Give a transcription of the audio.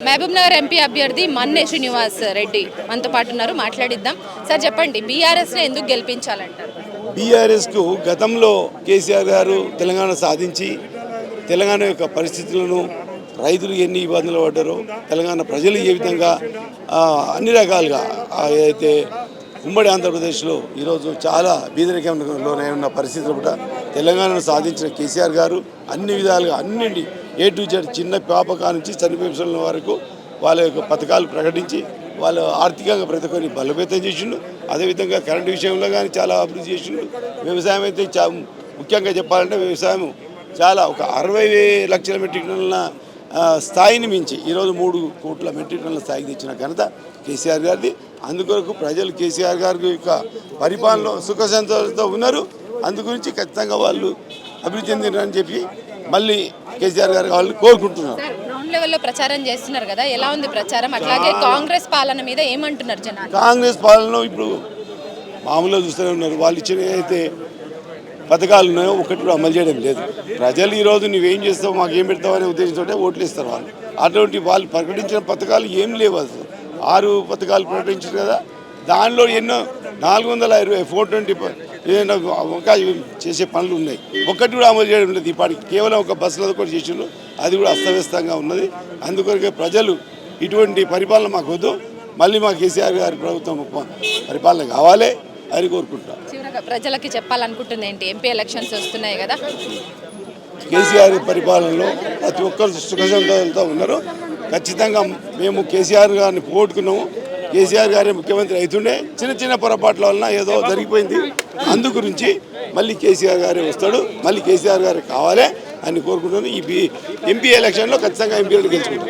Mahabub Nagar MP అభ్యర్థి మన్నే శ్రీనివాస్ రెడ్డి మనతో పాటు ఉన్నారు. మాట్లాడిద్దాం. సార్ చెప్పండి బీఆర్ఎస్ని ఎందుకు గెలిపించాలంటారు? బీఆర్ఎస్కు గతంలో కేసీఆర్ గారు తెలంగాణ సాధించి తెలంగాణ యొక్క పరిస్థితులను రైతులు ఎన్ని ఇబ్బందులు పడ్డారో తెలంగాణ ప్రజలు ఏ విధంగా అన్ని రకాలుగా అయితే ఉమ్మడి ఆంధ్రప్రదేశ్లో ఈరోజు చాలా బీదరికంలోనే ఉన్న పరిస్థితులు కూడా తెలంగాణను సాధించిన కేసీఆర్ గారు అన్ని విధాలుగా అన్నింటి ఏ టు జెడ్ చిన్న పాపకా నుంచి చనిపోయిన వరకు వాళ్ళ యొక్క పథకాలు ప్రకటించి వాళ్ళు ఆర్థికంగా ప్రతి ఒక్కరిని బలోపేతం చేసిండు. అదేవిధంగా కరెంటు విషయంలో కానీ చాలా అభివృద్ధి చేసిండు. వ్యవసాయం అయితే చా ముఖ్యంగా చెప్పాలంటే వ్యవసాయం చాలా ఒక అరవై లక్షల మెట్రిక్ టన్నుల స్థాయిని మించి ఈరోజు మూడు కోట్ల మెట్రిక్ టన్నుల స్థాయికి తెచ్చిన ఘనత కేసీఆర్ గారిది. అందుకొరకు ప్రజలు కేసీఆర్ గారి యొక్క పరిపాలనలో సుఖ సంతోషంతో ఉన్నారు. అందుగురించి ఖచ్చితంగా వాళ్ళు అభివృద్ధి చెందినారని చెప్పి మళ్ళీ కేసీఆర్ గారు వాళ్ళు కోరుకుంటున్నారు. గ్రౌండ్ లెవెల్లో ప్రచారం చేస్తున్నారు కదా ఎలా ఉంది ప్రచారం? అట్లాగే కాంగ్రెస్ పాలన మీద ఏమంటున్నారు జనాలు? కాంగ్రెస్ పాలన ఇప్పుడు మామూలుగా చూస్తూనే ఉన్నారు. వాళ్ళు ఇచ్చిన అయితే పథకాలు ఉన్నాయో ఒకటి కూడా అమలు చేయడం లేదు. ప్రజలు ఈరోజు నువ్వేం చేస్తావు మాకు ఏం పెడతావు అనే ఉద్దేశంతో ఓట్లు ఇస్తారు వాళ్ళు. అటువంటి వాళ్ళు ప్రకటించిన పథకాలు ఏం లేవు అసలు. ఆరు పథకాలు ప్రకటించారు కదా దానిలో ఎన్నో నాలుగు వందల ఇరవై ఫోర్ ట్వంటీ ఏదైనా ఇంకా చేసే పనులు ఉన్నాయి. ఒక్కటి కూడా అమలు చేయడం లేదు. ఇప్పటికి కేవలం ఒక బస్సులో కూడా చేసిండ్రు. అది కూడా అస్తవ్యస్తంగా ఉన్నది. అందుకొరకే ప్రజలు ఇటువంటి పరిపాలన మాకు వద్దు. మళ్ళీ మా కేసీఆర్ గారి ప్రభుత్వం పరిపాలన కావాలి అని కోరుకుంటాం. ప్రజలకి చెప్పాలనుకుంటుంది ఏంటి? ఎంపీ ఎలక్షన్స్ వస్తున్నాయి కదా. కేసీఆర్ పరిపాలనలో ప్రతి ఒక్కరు సుఖసంతోషాలతో ఉన్నారు. ఖచ్చితంగా మేము కేసీఆర్ గారిని పోగొట్టుకున్నాము. కేసీఆర్ గారే ముఖ్యమంత్రి అవుతుండే. చిన్న చిన్న పొరపాట్ల వలన ఏదో జరిగిపోయింది. అందు గురించి మళ్ళీ కేసీఆర్ గారే వస్తాడు. మళ్ళీ కేసీఆర్ గారే కావాలి అని కోరుకుంటున్నాను. ఈ ఎంపీ ఎలక్షన్లో ఖచ్చితంగా ఎంపీలు గెలుచుకుంటాం.